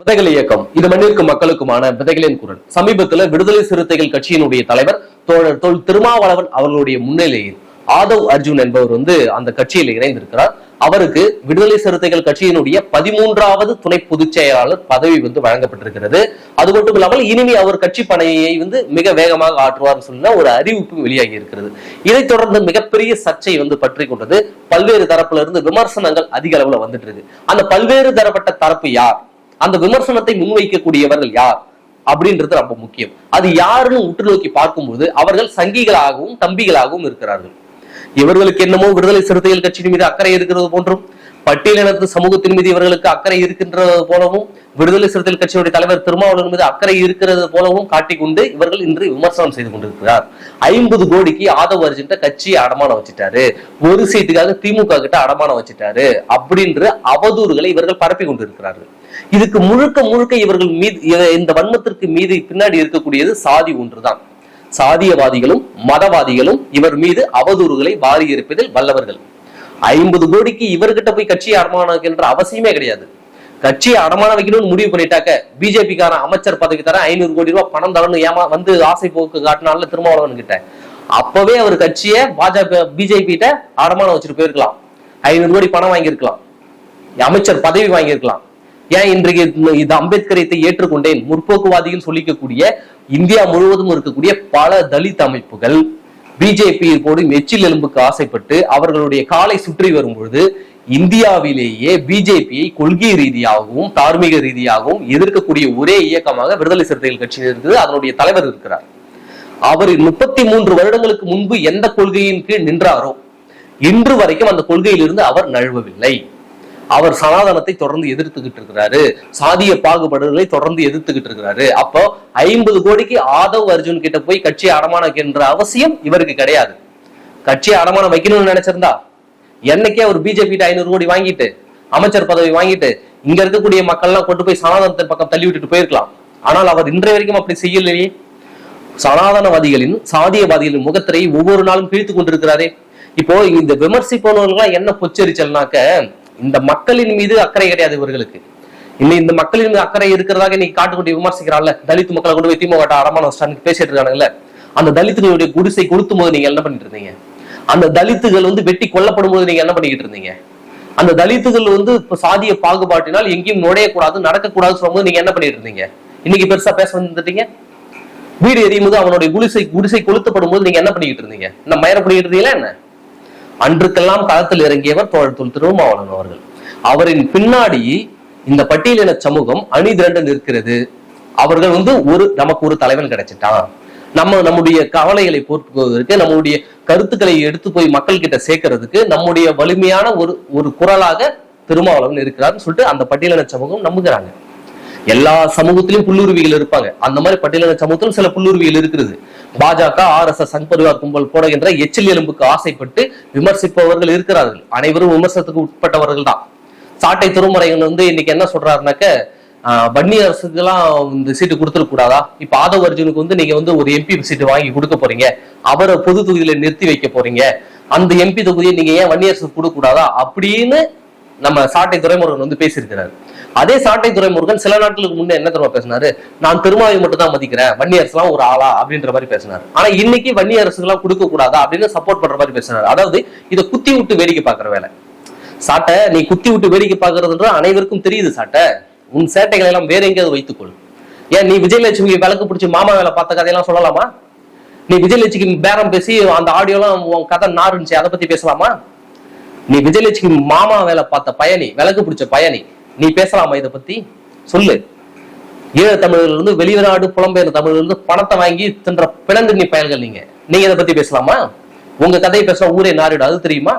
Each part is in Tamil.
விதைகள் இயக்கம். இது மண்ணிற்கு மக்களுக்குமான விதைகளின் குரல். சமீபத்தில் விடுதலை சிறுத்தைகள் கட்சியினுடைய தலைவர் தோழர் தொல் திருமாவளவன் அவர்களுடைய முன்னிலையில் ஆதவ் அர்ஜுன் என்பவர் வந்து அந்த கட்சியில் இணைந்திருக்கிறார். அவருக்கு விடுதலை சிறுத்தைகள் கட்சியினுடைய பதிமூன்றாவது துணை பொதுச் செயலாளர் பதவி வந்து வழங்கப்பட்டிருக்கிறது. அது மட்டும் இல்லாமல் இனிமே அவர் கட்சி பணியை வந்து மிக வேகமாக ஆற்றுவார் சொன்ன ஒரு அறிவிப்பு வெளியாகி இருக்கிறது. இதைத் தொடர்ந்து மிகப்பெரிய சர்ச்சை வந்து பற்றி கொண்டது பல்வேறு தரப்புல இருந்து விமர்சனங்கள் அதிக அளவுல வந்துட்டு இருக்கு. அந்த பல்வேறு தரப்பட்ட தரப்பு யார்? அந்த விமர்சனத்தை முன்வைக்கக்கூடியவர்கள் யார் அப்படின்றது ரொம்ப முக்கியம். அது யாருன்னு உற்று நோக்கி பார்க்கும்போது அவர்கள் சங்கிகளாகவும் தம்பிகளாகவும் இருக்கிறார்கள். இவர்களுக்கு என்னமோ விடுதலை சிறுத்தைகள் கட்சியின் மீது அக்கறை இருக்கிறது போன்றும் பட்டியலினத்து சமூகத்தின் மீது இவர்களுக்கு அக்கறை இருக்கின்றது போலவும் விடுதலை சிறுத்தைகள் கட்சியுடைய தலைவர் திருமாவளவன் மீது அக்கறை இருக்கிறது போலவும் காட்டிக்கொண்டு இவர்கள் இன்று விமர்சனம் செய்து கொண்டிருக்கிறார். ஐம்பது கோடிக்கு ஆதவ அர்ஜுன்ட்ட கட்சியை அடமானம் வச்சுட்டாரு. ஒரு சீட்டுக்காக திமுக கிட்ட அடமானம் வச்சுட்டாரு. அப்படின்ற அவதூறுகளை இவர்கள் பரப்பி கொண்டிருக்கிறார்கள். இதுக்கு முழுக்க முழுக்க இவர்கள் மீது இந்த வன்மத்திற்கு மீது பின்னாடி இருக்கக்கூடியது சாதி ஒன்றுதான். சாதியவாதிகளும் மதவாதிகளும் இவர் மீது அவதூறுகளை வாரி இருப்பதில் வல்லவர்கள். ஐம்பது கோடிக்கு இவர்கிட்ட போய் கட்சியை அடமானம் வைக்கின்ற அவசியமே கிடையாது. கட்சியை அடமானம் வைக்கணும்னு முடிவு பண்ணிட்டாக்க பிஜேபிக்கான அமைச்சர் பதவி தர ஐநூறு கோடி ரூபாய் பணம் தரணும் ஏமா வந்து ஆசை போக்கு காட்டினால திருமாவளவன் கிட்ட அப்பவே அவர் கட்சியை பாஜக பிஜேபி கிட்ட அடமானம் வச்சுட்டு போயிருக்கலாம். ஐநூறு கோடி பணம் வாங்கியிருக்கலாம். அமைச்சர் பதவி வாங்கியிருக்கலாம். ஏன் இன்றைக்கு இது அம்பேத்கரியத்தை ஏற்றுக்கொண்டேன்? முற்போக்குவாதிகள் சொல்லிக்கக்கூடிய இந்தியா முழுவதும் இருக்கக்கூடிய பல தலித் அமைப்புகள் பிஜேபி போடும் எச்சில் எலும்புக்கு ஆசைப்பட்டு அவர்களுடைய காலை சுற்றி வரும்பொழுது இந்தியாவிலேயே பிஜேபியை கொள்கை ரீதியாகவும் தார்மீக ரீதியாகவும் எதிர்க்கக்கூடிய ஒரே இயக்கமாக விடுதலை சிறுத்தைகள் கட்சியில் இருக்குது அதனுடைய தலைவர் இருக்கிறார். அவர் முப்பத்தி மூன்று வருடங்களுக்கு முன்பு எந்த கொள்கையின் கீழ் நின்றாரோ இன்று வரைக்கும் அந்த கொள்கையிலிருந்து அவர் நழுவவில்லை. அவர் சனாதனத்தை தொடர்ந்து எதிர்த்துக்கிட்டு இருக்கிறாரு. சாதிய பாகுபாடுகளை தொடர்ந்து எதிர்த்துக்கிட்டு இருக்கிறாரு. அப்போ ஐம்பது கோடிக்கு ஆதவ் அர்ஜுன் கிட்ட போய் கட்சியை அடமானம் வைக்கின்ற அவசியம் இவருக்கு கிடையாது. கட்சியை அடமானம் வைக்கணும்னு நினைச்சிருந்தா என்னைக்கே அவர் பிஜேபி ஐநூறு கோடி வாங்கிட்டு அமைச்சர் பதவி வாங்கிட்டு இங்க இருக்கக்கூடிய மக்கள்லாம் கொண்டு போய் சனாதனத்தின் பக்கம் தள்ளி விட்டுட்டு போயிருக்கலாம். ஆனால் அவர் இன்றைய வரைக்கும் அப்படி செய்யலையே. சனாதனவாதிகளின் சாதியவாதிகளின் முகத்திரை ஒவ்வொரு நாளும் கிழித்து கொண்டிருக்கிறாரே. இப்போ இந்த விமர்சிப்பவர்கள் என்ன பொச்சரிச்சல்னாக்க இந்த மக்களின் மீது அக்கறை கிடையாது இவர்களுக்கு. இன்னும் இந்த மக்களின் மீது அக்கறை இருக்கிறதாக நீ காட்டுக்குட்டி விமர்சிக்கிறான்ல தலித் மக்களை கொண்டு போய் திமுக அடமான வச்சிட்டான்னு பேசிட்டு இருக்கானுங்கல்ல. அந்த தலித்துகளுடைய குடிசை கொளுத்தும் போது நீங்க என்ன பண்ணிட்டு இருந்தீங்க? அந்த தலித்துகள் வந்து வெட்டி கொல்லப்படும் போது நீங்க என்ன பண்ணிக்கிட்டு இருந்தீங்க? அந்த தலித்துகள் வந்து இப்ப சாதிய பாகுபாட்டினால் எங்கேயும் நுழையக்கூடாது நடக்கக்கூடாது சொல்லும்போது நீங்க என்ன பண்ணிட்டு இருந்தீங்க? இன்னைக்கு பெருசா பேச வந்துட்டீங்க? வீடு எரியும் போது அவனுடைய குடிசை குடிசை கொளுத்தப்படும் போது நீங்க என்ன பண்ணிக்கிட்டு இருந்தீங்க? என்ன மயர பண்ணிக்கிட்டு இருந்தீங்களா என்ன? அன்றுக்கெல்லாம் களத்தில் இறங்கியவர் தோழர் தொல் திருமாவளவன் அவர்கள். அவரின் பின்னாடி இந்த பட்டியலின சமூகம் அணி திரண்டு நிற்கிறது. அவர்கள் வந்து ஒரு நமக்கு ஒரு தலைவன் கிடைச்சிட்டான். நம்ம நம்முடைய கவலைகளை போட்டுக்குவதற்கு நம்முடைய கருத்துக்களை எடுத்து போய் மக்கள் கிட்ட சேர்க்கறதுக்கு நம்முடைய வலிமையான ஒரு ஒரு குரலாக திருமாவளவன் இருக்கிறார்னு சொல்லிட்டு அந்த பட்டியலின சமூகம் நம்புகிறாங்க. எல்லா சமூகத்திலும் புல்லுருவிகள் இருப்பாங்க. அந்த மாதிரி பட்டியலின சமூகத்திலும் சில புல்லுருவிகள் இருக்கிறது. பாஜக ஆர் எஸ் எஸ் சங்பரிவார் கும்பல் போடுகின்ற எச்சில் எலும்புக்கு ஆசைப்பட்டு விமர்சிப்பவர்கள் இருக்கிறார்கள். அனைவரும் விமர்சனத்துக்கு உட்பட்டவர்கள் தான். சாட்டை திருமுறைகள் வந்து இன்னைக்கு என்ன சொல்றாருனாக்க வன்னி அரசுக்கெல்லாம் இந்த சீட்டு கொடுத்துருக்க கூடாதா? இப்ப ஆதவ அர்ஜுனுக்கு வந்து நீங்க வந்து ஒரு எம்பி சீட்டு வாங்கி கொடுக்க போறீங்க. அவரை பொது தொகுதியில நிறுத்தி வைக்க போறீங்க. அந்த எம்பி தொகுதியை நீங்க ஏன் வன்னியரசுக்கு கொடுக்க கூடாதா? அப்படின்னு நம்ம சாட்டை துறைமுருகன் வந்து பேசியிருக்கிறாரு. அதே சாட்டை துறைமுருகன் சில நாட்களுக்கு முன்னே என்ன தெரியுமா பேசினாரு? நான் திருமாவை மட்டும் தான் மதிக்கிறேன் வன்னி அரசுலாம் ஒரு ஆளா அப்படின்ற மாதிரி பேசினார். ஆனா இன்னைக்கு வன்னி அரசுக்கெல்லாம் கொடுக்க கூடாதா அப்படின்னு சப்போர்ட் பண்ற மாதிரி பேசினார். அதாவது இதை குத்தி விட்டு வேடிக்கை பாக்குற வேலை. சாட்டை நீ குத்தி விட்டு வேடிக்கை பாக்குறதுன்ற அனைவருக்கும் தெரியுது சாட்டை. உன் சேட்டைகளை எல்லாம் வேற எங்கேயாவது வைத்துக்கொள். ஏன் நீ விஜயலட்சுமி விளக்கு பிடிச்சி மாமா வேலை பார்த்த கதையெல்லாம் சொல்லலாமா? நீ விஜயலட்சுமி பேரம் பேசி அந்த ஆடியோலாம் உன் கதை நாருந்துச்சு அதை பத்தி பேசலாமா? நீ விஜயலட்சுமி மாமா வேலை பார்த்த பயணி விளக்கு பிடிச்ச பயணி நீ பேசலாமா இதை பத்தி? சொல்லு. ஈழ தமிழர்கள் இருந்து வெளிநாடு புலம்பெயர் தமிழர்கள் இருந்து பணத்தை வாங்கி தின்ற பிளந்து நீ பயல்கள் நீங்க. நீங்க இதை பத்தி பேசலாமா? உங்க கதையை பேச ஊரே நாரிடும் அது தெரியுமா?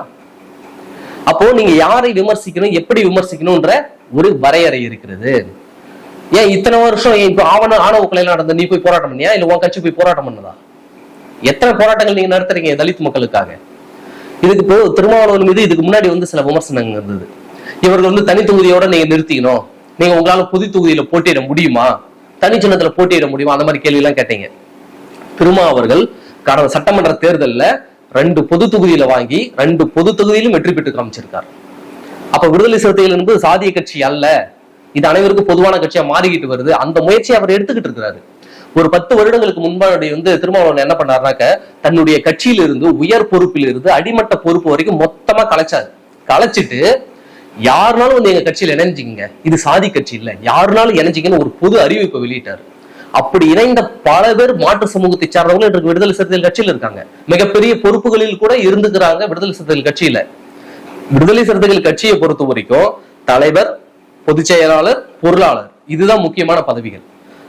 அப்போ நீங்க யாரை விமர்சிக்கணும் எப்படி விமர்சிக்கணும்ன்ற ஒரு வரையறை இருக்கிறது. ஏன் இத்தனை வருஷம் இப்போ ஆவண ஆணவ கொலை நடந்த நீ போய் போராட்டம் பண்ணியா? இல்ல உன் கட்சி போய் போராட்டம் பண்ணதா? எத்தனை போராட்டங்கள் நீங்க நடத்துறீங்க தலித் மக்களுக்காக? இதுக்கு இப்போ திருமாவளவன் மீது இதுக்கு முன்னாடி வந்து சில விமர்சனங்கள் இருந்தது. இவர்கள் வந்து தனி தொகுதியோட நீங்க நிறுத்திக்கணும். நீங்க உங்களால பொது தொகுதியில போட்டியிட முடியுமா? தனி சின்னத்துல போட்டியிட முடியுமா? அந்த மாதிரி கேள்வி எல்லாம் கேட்டீங்க. திருமா அவர்கள் கடந்த சட்டமன்ற தேர்தல்ல ரெண்டு பொது தொகுதியில வாங்கி ரெண்டு பொது தொகுதியிலும் வெற்றி பெற்று காமிச்சிருக்கார். அப்ப விடுதலை சிறுத்தைகள் என்பது சாதிய கட்சி அல்ல. இது அனைவருக்கும் பொதுவான கட்சியா மாறிக்கிட்டு வருது. அந்த முயற்சியை அவர் எடுத்துக்கிட்டு இருக்கிறாரு. ஒரு பத்து வருடங்களுக்கு முன்பாடி வந்து திருமாவளவன் என்ன பண்ணாருனாக்க தன்னுடைய கட்சியில இருந்து உயர் பொறுப்பில் இருந்து அடிமட்ட பொறுப்பு வரைக்கும் மொத்தமா கலைச்சாரு. கலைச்சிட்டு யாருனாலும் வந்து எங்க கட்சியில இணைஞ்சிங்க இது சாதி கட்சி இல்ல. யாருனாலும் இணைஞ்சிங்கன்னு ஒரு பொது அறிவிப்பை வெளியிட்டாரு. அப்படி இணைந்த பல பேர் மாற்று சமூகத்தை சார்ந்தவங்க இன்றைக்கு விடுதலை சிறுத்தைகள் கட்சியில இருக்காங்க. மிகப்பெரிய பொறுப்புகளில் கூட இருந்துக்கிறாங்க விடுதலை சிறுத்தைகள் கட்சியில. விடுதலை சிறுத்தைகள் கட்சியை பொறுத்த வரைக்கும் தலைவர் பொதுச் செயலாளர் பொருளாளர். இதுதான் முக்கியமான பதவிகள்.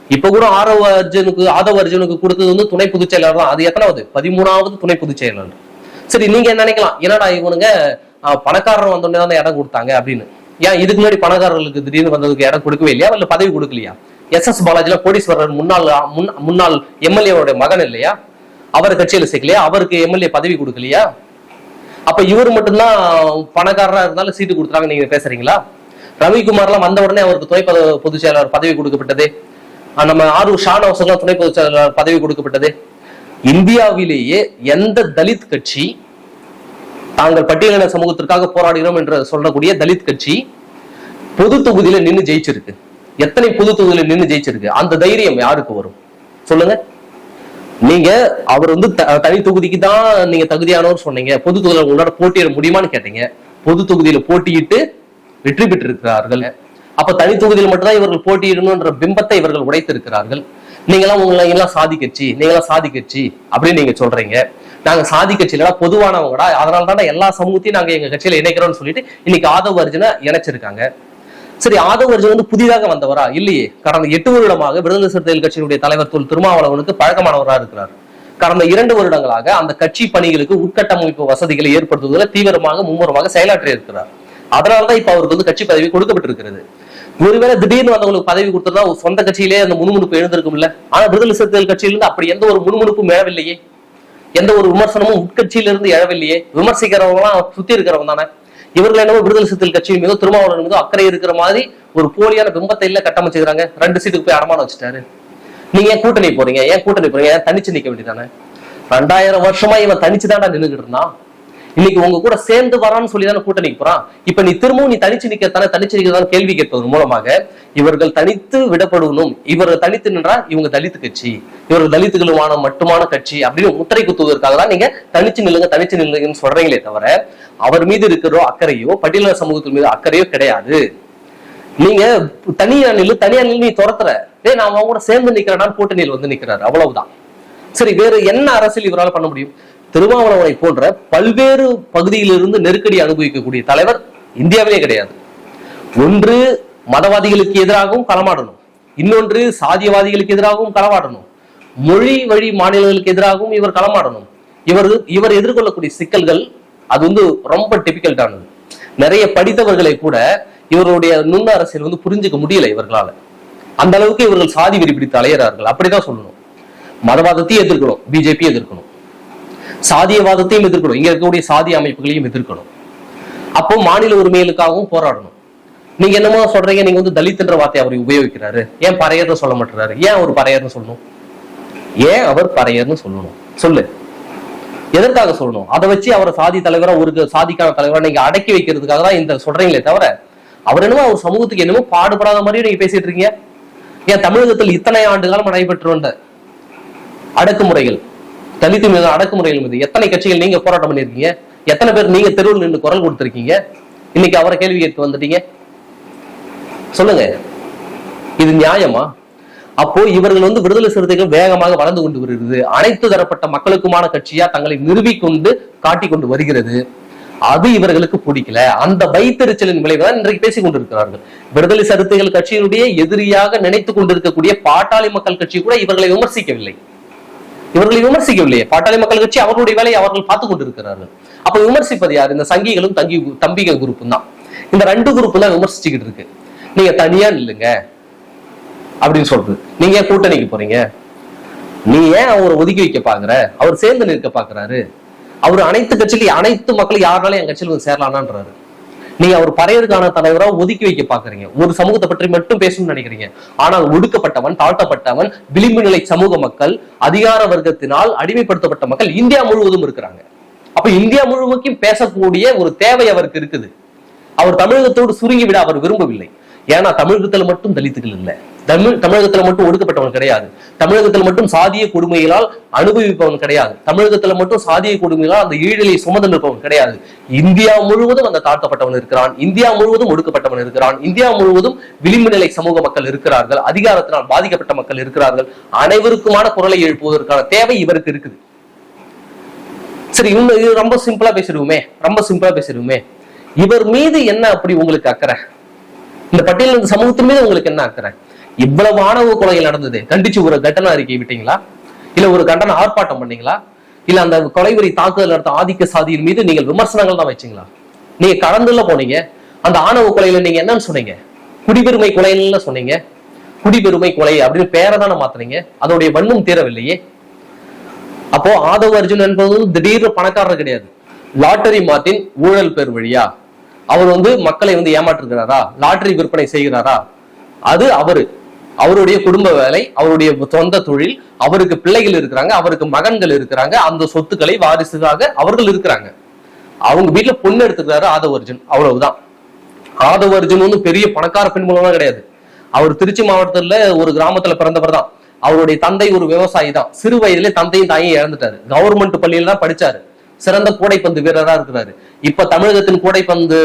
இப்ப கூட ஆரவ அர்ஜுனுக்கு ஆதவ அர்ஜுனுக்கு கொடுத்தது வந்து துணை பொதுச் செயலாளர் தான். அது எத்தனாவது? பதிமூணாவது துணை பொதுச் செயலாளர். சரி நீங்க என்ன நினைக்கலாம்? என்னடா இவனுங்க பணக்காரர் வந்தோடனே தான் இடம் கொடுத்தாங்க அப்படின்னு. ஏன் இதுக்கு முன்னாடி பணக்காரர்களுக்கு திடீர்னு வந்ததுக்கு இடம் கொடுக்கவே இல்லையா? இல்ல பதவி கொடுக்கலையா? எஸ் எஸ் பாலாஜில கோடீஸ்வரர் முன்னாள் முன்- முன்னாள் எம்எல்ஏவோட மகன் இல்லையா? அவர் கட்சியில சேர்க்கலையா? அவருக்கு எம்எல்ஏ பதவி கொடுக்கலையா? அப்ப இவர் மட்டும்தான் பணக்காரரா இருந்தாலும் சீட்டு கொடுத்துறாங்க நீங்க பேசுறீங்களா? ரவிக்குமார்லாம் வந்த உடனே அவருக்கு துணை பத பொதுச் செயலாளர் பதவி கொடுக்கப்பட்டது. நம்ம ஆரூர் ஷானவாசெல்லாம் துணை பொதுச் செயலாளர் பதவி கொடுக்கப்பட்டது. இந்தியாவிலேயே எந்த தலித் கட்சி தாங்கள் பட்டியலின சமூகத்திற்காக போராடுகிறோம் என்று சொல்லக்கூடிய தலித் கட்சி பொது தொகுதியில நின்று ஜெயிச்சிருக்கு. எத்தனை பொது தொகுதியில நின்று ஜெயிச்சிருக்கு? அந்த தைரியம் யாருக்கு வரும்? சொல்லுங்க. நீங்க அவர் வந்து த- தனி தொகுதிக்கு தான் நீங்க தகுதியானவர் சொன்னீங்க. பொது தொகுதியில் உங்களோட போட்டியிட முடியுமான்னு கேட்டீங்க. பொது தொகுதியில போட்டியிட்டு வெற்றி பெற்றிருக்கிறார்கள். அப்ப தனி தொகுதியில் மட்டும்தான் இவர்கள் போட்டியிடணும்ன்ற பிம்பத்தை இவர்கள் உடைத்திருக்கிறார்கள். நீங்களாம் உங்களை எல்லாம் சாதி கட்சி நீங்களாம் சாதி கட்சி அப்படின்னு நீங்க சொல்றீங்க. நாங்க சாதி கட்சியில பொதுவானவங்கடா. அதனால தான் எல்லா சமூகத்தையும் நாங்க எங்க கட்சியில இணைக்கிறோம்னு சொல்லிட்டு இன்னைக்கு ஆதவ் அர்ஜுனை இணைச்சிருக்காங்க. சரி ஆதவ அர்ஜுன் வந்து புதிதாக வந்தவரா? இல்லையே. கடந்த எட்டு வருடமாக விடுதலை சிறுத்தைகள் கட்சியினுடைய தலைவர் தொல் திருமாவளவனுக்கு பழக்கமானவரா இருக்கிறார். கடந்த இரண்டு வருடங்களாக அந்த கட்சி பணிகளுக்கு உட்கட்டமைப்பு வசதிகளை ஏற்படுத்துவதில் தீவிரமாக மும்முரமாக செயலாற்றி இருக்கிறார் அதனாலதான் இப்ப அவருக்கு வந்து கட்சி பதவி கொடுக்கப்பட்டிருக்கிறது. ஒருவேளை திடீர்னு வந்தவங்களுக்கு பதவி கொடுத்ததா சொந்த கட்சியிலே அந்த முணுமுணுப்பு எழுந்திருக்கும்ல? ஆனா விடுதலை சிறுத்தைகள் கட்சியிலிருந்து அப்படி எந்த ஒரு முணுமுணுப்பும் எழவில்லையே எந்த ஒரு விமர்சனமும் உட்கட்சியிலிருந்து எழவில்லையே. விமர்சிக்கிறவங்க எல்லாம் சுத்தி இருக்கிறவங்க தானே. இவர்கள் என்னவோ விடுதலை சிறுத்தைகள் கட்சியின் மீதோ திருமாவளவன் மீதோ அக்கறை இருக்கிற மாதிரி ஒரு போலியான பிம்பத்தை இல்ல கட்டமைச்சுக்கிறாங்க ரெண்டு சீட்டுக்கு போய் அடமானம் வச்சுட்டாரு. நீங்க ஏன் கூட்டணி போறீங்க? ஏன் கூட்டணி போறீங்க? ஏன் தனிச்சு நிக்க வேண்டியதானே ரெண்டாயிரம் வருஷமா இவன் தனிச்சு தான்டா நின்னுகிட்டு இருந்தான். இன்னைக்கு உங்க கூட சேர்ந்து வரான்னு சொல்லி தானே கூட்டணிக்கு போறான் இப்ப நீ திரும்பவும் நீ தனிச்சு நிக்கத்தானே தனிச்சு நிக்கிறதான கேள்வி கேட்பதன் மூலமாக இவர்கள் தனித்து விடப்படணும். இவர்கள் தனித்து நின்றா இவங்க தலித்து கட்சி. இவர்கள் தலித்துகளுமான மட்டுமான கட்சி அப்படின்னு முத்திரை குத்துவதற்காக தான் நீங்க தனிச்சு நில்லுங்க தனிச்சு நில்லுங்கன்னு சொல்றீங்களே தவிர அவர் மீது இருக்கிறோ அக்கறையோ பட்டியல சமூகத்தின் மீது அக்கறையோ கிடையாது. நீங்க தனியா நில்லு தனியா நில்லு நீ துரத்துற. ஏ நான் அவங்க கூட சேர்ந்து நிக்கிறேன்னா கூட்டணியில் வந்து நிக்கிறாரு. அவ்வளவுதான். சரி வேற என்ன அரசியல் இவரால் பண்ண முடியும்? திருமாவளவனை போன்ற பல்வேறு பகுதியிலிருந்து நெருக்கடி அனுபவிக்கக்கூடிய தலைவர் இந்தியாவிலே கிடையாது. ஒன்று மதவாதிகளுக்கு எதிராகவும் களமாடணும். இன்னொன்று சாதியவாதிகளுக்கு எதிராகவும் களமாடணும். மொழி வழி மாநிலங்களுக்கு எதிராகவும் இவர் களமாடணும். இவர் இவர் எதிர்கொள்ளக்கூடிய சிக்கல்கள் அது வந்து ரொம்ப டிபிகல்ட்டானது நிறைய படித்தவர்களை கூட இவருடைய நுண்ண அரசியல் வந்து புரிஞ்சுக்க முடியல இவர்களால. அந்த அளவுக்கு இவர்கள் சாதி வெறி பிடித்து அலையிறார்கள். அப்படிதான் சொல்லணும். மதவாதத்தையும் எதிர்க்கணும். பிஜேபி எதிர்க்கணும். சாதியவாதத்தையும் எதிர்க்கணும். இங்க இருக்கக்கூடிய சாதி அமைப்புகளையும் எதிர்க்கணும். அப்போ மாநில உரிமைகளுக்காகவும் போராடணும். நீங்க என்னமோ சொல்றீங்க நீங்க வந்து தலித்ன்ற வார்த்தை அவர் உபயோகிக்கிறாரு. ஏன் பறையர்னு சொல்ல மாட்டுறாரு? ஏன் அவர் பறையர்னு சொல்லணும்? ஏன் அவர் பறையர்னு சொல்லணும்? சொல்லு. எதற்காக சொல்லணும்? அதை வச்சு அவரை சாதி தலைவரா ஒரு சாதிக்கான தலைவரா நீங்க அடக்கி வைக்கிறதுக்காக தான் இந்த சொல்றீங்களே தவிர அவர் என்னமோ அவர் சமூகத்துக்கு என்னமோ பாடுபடாத மாதிரியும் நீங்க பேசிட்டு இருக்கீங்க. ஏன் தமிழகத்தில் இத்தனை ஆண்டு காலம் நடைபெற்று வந்த அடக்குமுறைகள்? தலித்து மீது அடக்குமுறைகள் மீது எத்தனை கட்சிகள் நீங்க போராட்டம் பண்ணிருக்கீங்க எத்தனை பேர் நீங்க தெருவில் நின்று குரல் கொடுத்திருக்கீங்க? இன்னைக்கு அவரை கேள்வி கேட்டு வந்துட்டீங்க. சொல்லுங்க. இது நியாயமா? அப்போ இவர்கள் வந்து விடுதலை சிறுத்தைகள் வேகமாக வளர்ந்து கொண்டு வருகிறது. அனைத்து தரப்பட்ட மக்களுக்குமான கட்சியா தங்களை நிறுவிக்கொண்டு காட்டி கொண்டு வருகிறது. அது இவர்களுக்கு பிடிக்கல. அந்த வைத்தறிச்சலின் விளைவுதான் இன்றைக்கு பேசிக் கொண்டிருக்கிறார்கள். விடுதலை சிறுத்தைகள் கட்சியினுடைய எதிரியாக நினைத்துக் கொண்டிருக்கக்கூடிய பாட்டாளி மக்கள் கட்சி கூட இவர்களை விமர்சிக்கவில்லை. இவர்களை விமர்சிக்கவில்லையே. பாட்டாளி மக்கள் கட்சி அவர்களுடைய வேலையை அவர்கள் பார்த்துக் கொண்டிருக்கிறார்கள். அப்ப விமர்சிப்பது யார்? இந்த சங்கிகளும் தங்கி தம்பிக குரூப்பும் தான். இந்த ரெண்டு குரூப் தான் விமர்சிச்சுக்கிட்டு இருக்கு. நீங்க தனியா நில்லுங்க. அப்படின்னு சொல்றது. நீங்க ஏன் கூட்டணிக்கு போறீங்க? நீ ஏன் அவரை ஒதுக்கி வைக்க பாக்குற அவர் சேர்ந்து நிற்க பாக்குறாரு அவர் அனைத்து கட்சியிலும் அனைத்து மக்களும் யாருனாலும் என் கட்சியில் வந்து சேரலானான்றாரு நீங்க அவர் பறையதுக்கான தலைவரா ஒதுக்கி வைக்க பாக்குறீங்க. ஒரு சமூகத்தை பற்றி மட்டும் பேசணும்னு நினைக்கிறீங்க. ஆனால் ஒடுக்கப்பட்டவன் தாழ்த்தப்பட்டவன் விளிம்பு நிலை சமூக மக்கள் அதிகார வர்க்கத்தினால் அடிமைப்படுத்தப்பட்ட மக்கள் இந்தியா முழுவதும் இருக்கிறாங்க. அப்ப இந்தியா முழுவதும் பேசக்கூடிய ஒரு தேவை அவருக்கு இருக்குது. அவர் தமிழகத்தோடு சுருங்கி விட அவர் விரும்பவில்லை. ஏன்னா தமிழகத்துல மட்டும் தலித்துகள் இல்லை. தமிழ் தமிழகத்துல மட்டும் ஒடுக்கப்பட்டவன் கிடையாது. தமிழகத்துல மட்டும் சாதிய கொடுமைகளால் அனுபவிப்பவன் கிடையாது. தமிழகத்துல மட்டும் சாதிய கொடுமைகளால் அந்த ஈழலை சுமந்து நிற்பவன் கிடையாது. இந்தியா முழுவதும் அந்த தாழ்த்தப்பட்டவன் இருக்கிறான். இந்தியா முழுவதும் ஒடுக்கப்பட்டவன் இருக்கிறான். இந்தியா முழுவதும் விளிம்பு நிலை சமூக மக்கள் இருக்கிறார்கள். அதிகாரத்தினால் பாதிக்கப்பட்ட மக்கள் இருக்கிறார்கள். அனைவருக்குமான குரலை எழுப்புவதற்கான தேவை இவருக்கு இருக்குது. சரி இவங்க இது ரொம்ப சிம்பிளா பேசிடுவோமே. ரொம்ப சிம்பிளா பேசிடுவோமே. இவர் மீது என்ன அப்படி உங்களுக்கு அக்கறை? இந்த பட்டியல் இந்த சமூகத்தின் மீது உங்களுக்கு என்ன அக்கறை? இவ்வளவு ஆணவ கொலைகள் நடந்தது. கண்டிச்சு ஒரு கட்டண அறிக்கை விட்டீங்களா? இல்ல ஒரு கண்டன ஆர்ப்பாட்டம் பண்ணீங்களா? இல்ல அந்த கொலைவெறி தாக்குதல் நடத்த ஆதிக்க சாதியின் மீது நீங்கள் விமர்சனங்கள் தான் வச்சீங்களா? நீங்க கடந்துள்ள போனீங்க. அந்த ஆணவ கொலையில நீங்க என்னன்னு சொன்னீங்க? குடிபெருமை கொலைன்னு சொன்னீங்க. குடிபெருமை கொலை அப்படின்னு பேரை தானே மாத்துறீங்க அதோடைய வன்மம் தீரவில்லையே. அப்போ ஆதவ அர்ஜுன் என்பது திடீர்னு பணக்காரர் கிடையாது. லாட்டரி மார்ட்டின் ஊழல் பேர் வழியா. அவர் வந்து மக்களை வந்து ஏமாற்றுகிறாரா? லாட்டரி விற்பனை செய்கிறாரா? அது அவரு. அவருடைய குடும்ப வேலை அவருடைய சொந்த தொழில் அவருக்கு பிள்ளைகள் இருக்கிறாங்க அவருக்கு மகன்கள் இருக்கிறாங்க அந்த சொத்துக்களை வாரிசுக்காக அவர்கள் இருக்கிறாங்க. அவங்க வீட்டுல பொண்ணு எடுத்துக்கிறாரு ஆதவ அர்ஜுன் அவ்வளவுதான். ஆதவ அர்ஜுன் வந்து பெரிய பணக்கார பெண் மூலமா கிடையாது. அவர் திருச்சி மாவட்டத்துல ஒரு கிராமத்துல பிறந்தவர் தான். அவருடைய தந்தை ஒரு விவசாயி தான். சிறு வயதிலே தந்தையும் தாயும் இழந்துட்டாரு. கவர்மெண்ட் பள்ளியில தான் படிச்சாரு. சிறந்த கூடைப்பந்து வீரரா இருக்கிறாரு. இப்ப தமிழகத்தின் கூடைப்பந்து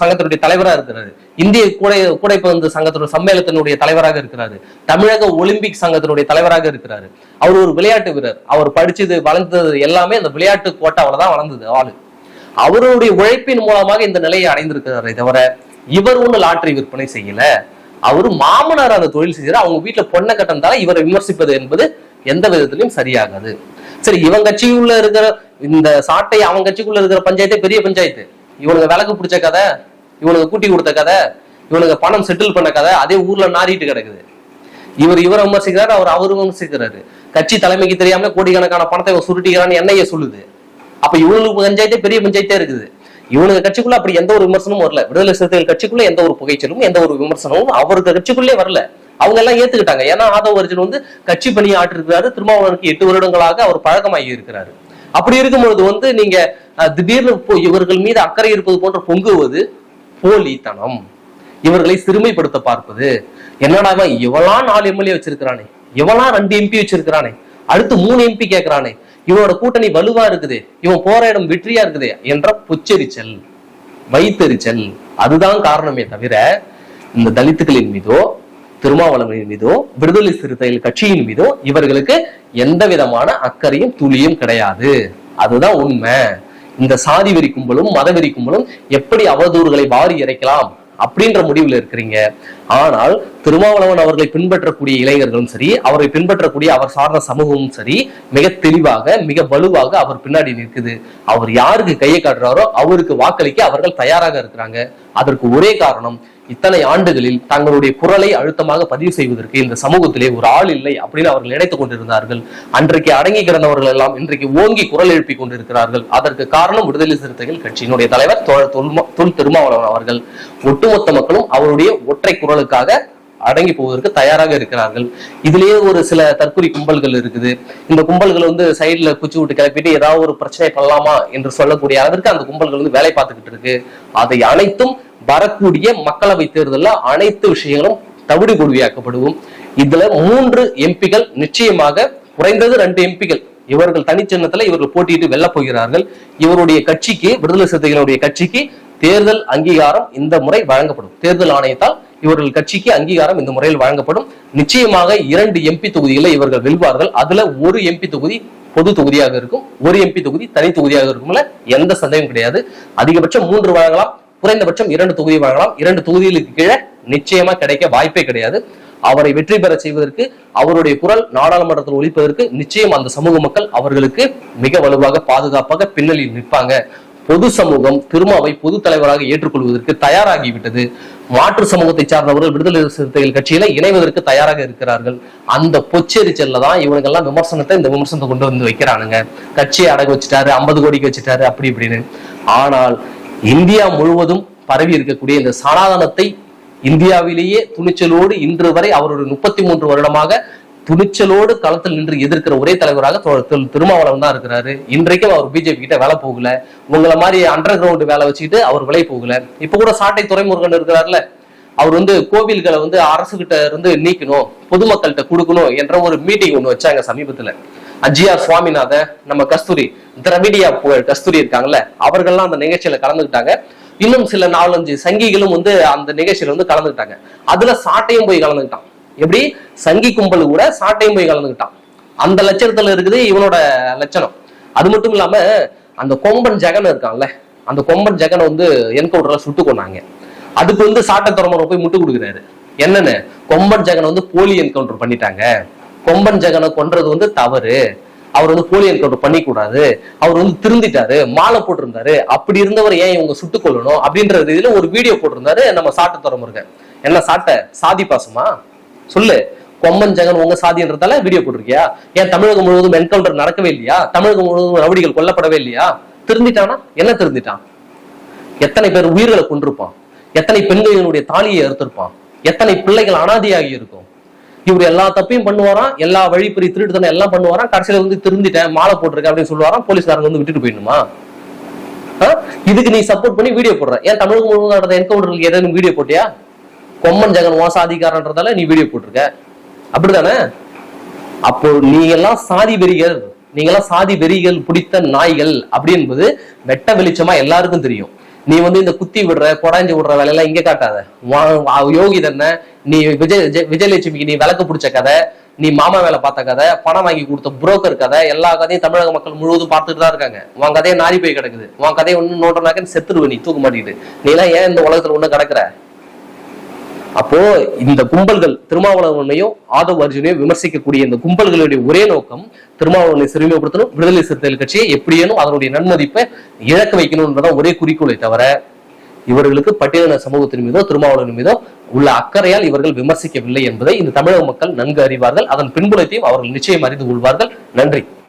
சங்கத்தினுடைய தலைவரா இருக்கிறாரு. இந்திய கூடை கூடைப்பந்து சங்கத்தினுடைய சம்மேளத்தினுடைய தலைவராக இருக்கிறாரு. தமிழக ஒலிம்பிக் சங்கத்தினுடைய தலைவராக இருக்கிறாரு. அவர் ஒரு விளையாட்டு வீரர். அவர் படிச்சது வளர்ந்தது எல்லாமே அந்த விளையாட்டு கோட்டாவில தான் வளர்ந்தது ஆளு. அவருடைய உழைப்பின் மூலமாக இந்த நிலையை அடைந்திருக்கிறாரே தவிர இவர் ஒண்ணு லாட்டரி விற்பனை செய்யல. அவரு மாமனார் அந்த தொழில் செய்யற அவங்க வீட்டுல பொண்ணை கட்டம் கட்டணத்தால இவரை விமர்சிப்பது என்பது எந்த விதத்திலையும் சரியாகாது. சரி இவன் கட்சிக்குள்ள இருக்கிற இந்த சாட்டை அவன் கட்சிக்குள்ள இருக்கிற பஞ்சாயத்தே பெரிய பஞ்சாயத்து. இவனுங்க விளக்கு பிடிச்ச கதை இவனுக்கு கூட்டி கொடுத்த கதை இவனுக்கு பணம் செட்டில் பண்ண கதை அதே ஊர்ல நாரிட்டு கிடக்குது. இவர் இவரை விமர்சிக்கிறாரு அவர் அவர் விமர்சிக்கிறாரு. கட்சி தலைமைக்கு தெரியாம கோடிக்கணக்கான பணத்தை இவன் சுருட்டிக்கிறான்னு என்னைய சொல்லுது. அப்ப இவனுக்கு பஞ்சாயத்தே பெரிய பஞ்சாயத்தே இருக்குது. இவனுக்கு கட்சிக்குள்ள அப்படி எந்த ஒரு விமர்சனமும் வரல. விடுதலை சிறுத்தைகள் கட்சிக்குள்ள எந்த ஒரு புகைச்சலும் எந்த ஒரு விமர்சனமும் அவருக்கு கட்சிக்குள்ளே வரல. அவங்க எல்லாம் ஏத்துக்கிட்டாங்க. ஏன்னா ஆதவ அர்ஜுன் வந்து கட்சி பணி ஆற்றிருக்கிறாரு. திருமாவளவனுக்கு எட்டு வருடங்களாக அவர் பழக்கமாகி இருக்கிறாரு. அப்படி இருக்கும் பொழுது வந்து நீங்க திடீர்னு இவர்கள் மீது அக்கறை இருப்பது போன்ற பொங்குவது போலித்தனம். இவர்களை சிறுமைப்படுத்த பார்ப்பது. என்னடா இவன் நாலு எம்எல்ஏ வச்சிருக்கிறானே. இவளாம் ரெண்டு எம்பி வச்சிருக்கிறானே. அடுத்து மூணு எம்பி கேட்கிறானே இவனோட கூட்டணி வலுவா இருக்குது. இவன் போற இடம் வெற்றியா இருக்குது என்ற புச்செரிச்சல் வைத்தெரிச்சல் அதுதான் காரணமே தவிர இந்த தலித்துகளின் மீதோ திருமாவளவனின் மீதோ விடுதலை சிறுத்தைகள் கட்சியின் மீதோ இவர்களுக்கு எந்த விதமான அக்கறையும் துளியும் கிடையாது. அதுதான் உண்மை. இந்த சாதி வெறி கும்பலும் மத வெறி கும்பலும் எப்படி அவதூறுகளை வாரி இறைக்கலாம் அப்படின்ற முடிவுல இருக்கிறீங்க. ஆனால் திருமாவளவன் அவர்களை பின்பற்றக்கூடிய இளைஞர்களும் சரி அவரை பின்பற்றக்கூடிய அவர் சார்ந்த சமூகமும் சரி மிக தெளிவாக மிக வலுவாக அவர் பின்னாடி நிற்குது. அவர் யாருக்கு கையை காட்டுறாரோ அவருக்கு வாக்களிக்க அவர்கள் தயாராக இருக்கிறாங்க. அதற்கு ஒரே காரணம் இத்தனை ஆண்டுகளில் தங்களுடைய குரலை அழுத்தமாக பதிவு செய்வதற்கு இந்த சமூகத்திலே ஒரு ஆள் இல்லை அப்படின்னு அவர்கள் நினைத்துக் கொண்டிருந்தார்கள். அன்றைக்கு அடங்கி கிடந்தவர்கள் எல்லாம் இன்றைக்கு ஓங்கி குரல் எழுப்பி கொண்டிருக்கிறார்கள். அதற்கு காரணம் விடுதலை சிறுத்தைகள் கட்சியினுடைய தலைவர் தொல் திருமாவளவன் அவர்கள். ஒட்டுமொத்த மக்களும் அவருடைய ஒற்றை குரலுக்காக அடங்கி போவதற்கு தயாராக இருக்கிறார்கள். இதுலயே ஒரு சில தற்கொலை கும்பல்கள் இருக்குது. இந்த கும்பல்கள் வந்து சைடுல குச்சி விட்டு கிளப்பிட்டு ஏதாவது ஒரு பிரச்சனை பண்ணலாமா என்று சொல்லக்கூடிய அளவிற்கு அந்த கும்பல்கள் வந்து வேலை பார்த்துக்கிட்டு இருக்கு. அதை அனைத்தும் வரக்கூடிய மக்களவை தேர்தலில் அனைத்து விஷயங்களும் தவிடு கொடுவியாக்கப்படும் இதுல மூன்று எம்பிகள் நிச்சயமாக குறைந்தது ரெண்டு எம்பிகள். இவர்கள் தனிச்சின்னத்துல இவர்கள் போட்டியிட்டு வெல்ல போகிறார்கள். இவருடைய கட்சிக்கு விடுதலை சிறுத்தைகளுடைய கட்சிக்கு தேர்தல் அங்கீகாரம் இந்த முறை வழங்கப்படும். தேர்தல் ஆணையத்தால் இவர்கள் கட்சிக்கு அங்கீகாரம் இந்த முறையில் வழங்கப்படும். நிச்சயமாக இரண்டு எம்பி தொகுதிகளை இவர்கள் வெல்வார்கள். அதுல ஒரு எம்பி தொகுதி பொது தொகுதியாக இருக்கும். ஒரு எம்பி தொகுதி தனி தொகுதியாக இருக்கும்ல எந்த சந்தேகம் கிடையாது. அதிகபட்சம் மூன்று வழங்கலாம். குறைந்தபட்சம் இரண்டு தொகுதி வழங்கலாம் இரண்டு தொகுதிகளுக்கு கீழே நிச்சயமா கிடைக்க வாய்ப்பே கிடையாது. அவரை வெற்றி பெற செய்வதற்கு அவருடைய குரல் நாடாளுமன்றத்தில் ஒழிப்பதற்கு நிச்சயம் அந்த சமூக மக்கள் அவர்களுக்கு மிக வலுவாக பாதுகாப்பாக பின்னலில் நிற்பாங்க. பொது சமூகம் திருமாவை பொது தலைவராக ஏற்றுக்கொள்வதற்கு தயாராகிவிட்டது. மாற்று சமூகத்தை சார்ந்தவர்கள் விடுதலை சிறுத்தைகள் கட்சியில இணைவதற்கு தயாராக இருக்கிறார்கள். அந்த பொச்செரிச்சல்ல தான் இவனுங்கெல்லாம் விமர்சனத்தை இந்த விமர்சனத்தை கொண்டு வந்து வைக்கிறானுங்க. கட்சியை அடகு வச்சுட்டாரு ஐம்பது கோடிக்கு வச்சுட்டாரு அப்படி இப்படின்னு. ஆனால் இந்தியா முழுவதும் பரவி இருக்கக்கூடிய இந்த சனாதனத்தை இந்தியாவிலேயே துணிச்சலோடு இன்று வரை அவருடைய முப்பத்தி மூன்று வருடமாக துணிச்சலோடு களத்தில் நின்று எதிர்க்கிற ஒரே தலைவராக திரு- திருமாவளவன் தான் இருக்கிறாரு. இன்றைக்கும் அவர் பிஜேபி கிட்ட வேலை போகல. உங்களை மாதிரி அண்டர் கிரவுண்ட் வேலை வச்சுக்கிட்டு அவர் விலை போகல. இப்ப கூட சாட்டை துறைமுருகன் இருக்கிறார்ல. அவர் வந்து கோவில்களை வந்து அரசு கிட்ட இருந்து நீக்கணும் பொதுமக்கள்கிட்ட கொடுக்கணும் என்ற ஒரு மீட்டிங் ஒன்று வச்சாங்க சமீபத்துல. அஜிஆர் சுவாமிநாதன் நம்ம கஸ்தூரி திரவிடியா புகழ் கஸ்தூரி இருக்காங்கல்ல அவர்கள்லாம் அந்த நிகழ்ச்சியில கலந்துக்கிட்டாங்க. இன்னும் சில நாலஞ்சு சங்கிகளும் வந்து அந்த நிகழ்ச்சியில வந்து கலந்துக்கிட்டாங்க. அதுல சாட்டையும் போய் கலந்துக்கிட்டான். எப்படி? சங்கி கும்பல் கூட சாட்டையும் போய் கலந்துக்கிட்டான். அந்த லட்சணத்துல இருக்குது இவனோட லட்சணம். அது மட்டும் இல்லாம அந்த கொம்பன் ஜெகன் இருக்கான்ல அந்த கொம்பன் ஜெகனை வந்து என்கவுண்டர்ல சுட்டு கொண்டாங்க அதுக்கு வந்து சாட்டை துறமுறை போய் முட்டு கொடுக்குறாரு. என்னன்னு? கொம்பன் ஜெகனை வந்து போலி என்கவுண்டர் பண்ணிட்டாங்க. கொம்பன் ஜெகனை கொன்றது வந்து தவறு. அவர் வந்து போலி என்கவுண்டர் பண்ணிக்கூடாது. அவர் வந்து திருந்திட்டாரு மாலை போட்டிருந்தாரு. அப்படி இருந்தவர் ஏன் இவங்க சுட்டுக் கொள்ளணும் அப்படின்ற இதுல ஒரு வீடியோ போட்டிருந்தாரு நம்ம சாட்டை துறமுருக என்ன சாட்டை? சாதி பாசமா? சொல்லு. கொம்பன் ஜெகன் உங்க சாதின்றதால வீடியோ போட்டிருக்கியா? ஏன் தமிழகம் முழுவதும் என்கவுண்டர் நடக்கவே இல்லையா? தமிழகம் முழுவதும் ரவுடிகள் கொல்லப்படவே இல்லையா? திருந்திட்டானா? என்ன திருந்திட்டான்? எத்தனை பேர் உயிர்களை கொண்டிருப்பான் எத்தனை பெண்களினுடைய தாலியை அறுத்திருப்பான்? எத்தனை பிள்ளைகள் அனாதையாகி இருக்கும்? இவர் எல்லா தப்பையும் பண்ணுவாராம் எல்லா வழிப்பறி திருட்டுத்தனம் எல்லாம் பண்ணுவாராம் கடைசியில வந்து திருந்திட்டேன் மாலை போட்டிருக்கேன் அப்படின்னு சொல்லுவாராம் போலீஸ்காரங்க வந்து விட்டுட்டு போயிடணுமா? ஆ? இதுக்கு நீ சப்போர்ட் பண்ணி வீடியோ போடுற. ஏன் தமிழகம் முழுவதும் நடந்த என்கவுண்டருக்கு ஏதாவது வீடியோ போட்டியா? கொம்மன் ஜெகன் மோசாதிகாரன்றதால நீ வீடியோ போட்டிருக்க. அப்படிதானே அப்போ நீங்க எல்லாம் சாதி வெறிகள் நீங்க எல்லாம் சாதி வெறிகள் பிடித்த நாய்கள் அப்படி என்பது வெட்ட வெளிச்சமா எல்லாருக்கும் தெரியும். நீ வந்து இந்த குத்தி விடுற கொடாஞ்சி விடுற வேலையெல்லாம் இங்க காட்டாத. யோகி தானே நீ விஜய் விஜயலட்சுமிக்கு நீ விளக்கு பிடிச்ச கதை நீ மாமா வேலை பார்த்த கதை பணம் வாங்கி கொடுத்த புரோக்கர் கதை எல்லா கதையும் தமிழக மக்கள் முழுவதும் பார்த்துட்டு தான் இருக்காங்க. உன் கதையை நாரி போய் கிடக்குது. உன் கதையை ஒன்னும் நோட்டனாக்கன்னு செத்துருவ நீ தூக்க மாட்டேங்குது நீ எல்லாம் ஏன் இந்த உலகத்துல ஒண்ணு கிடக்குற? அப்போ இந்த கும்பல்கள் திருமாவளவனையும் ஆதவ் அர்ஜுனையும் விமர்சிக்கக்கூடிய இந்த கும்பல்களுடைய ஒரே நோக்கம் திருமாவளவனை சிறுமைப்படுத்தணும் விடுதலை சிறுத்தைகள் கட்சியை எப்படியேனும் அதனுடைய நன்மதிப்பை இழக்க வைக்கணும்ன்றதான் ஒரே குறிக்கோளை தவிர இவர்களுக்கு பட்டியலின சமூகத்தின் மீதோ திருமாவளவன் மீதோ உள்ள அக்கறையால் இவர்கள் விமர்சிக்கவில்லை என்பதை இந்த தமிழக மக்கள் நன்கு அறிவார்கள். அதன் பின்புலத்தையும் அவர்கள் நிச்சயம் அறிந்து கொள்வார்கள். நன்றி.